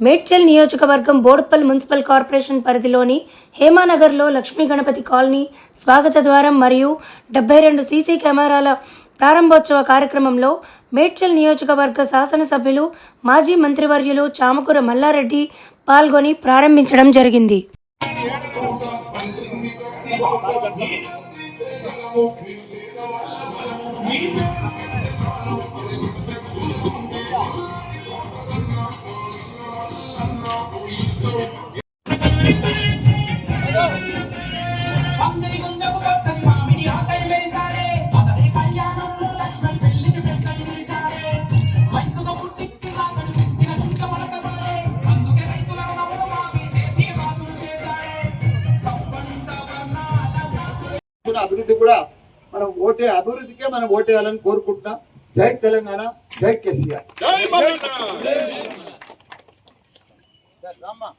మేడ్చల్ నియోజకవర్గం Boduppal municipal corporation పరిధిలోని హేమానగర్లో Lakshmi Ganapati colony స్వాగత ద్వారం మరియు డెబ్బై రెండు సీసీ కెమెరాల ప్రారంభోత్సవ కార్యక్రమంలో మేడ్చల్ నియోజకవర్గ శాసనసభ్యులు మాజీ మంత్రివర్యులు చామకూర మల్లారెడ్డి పాల్గొని ప్రారంభించడం జరిగింది. అభివృద్ధి కూడా మనం ఓటే అభివృద్ధికే మనం ఓటేయాలని కోరుకుంటున్నాం. జై తెలంగాణ జై కేసీఆర్. Tamam.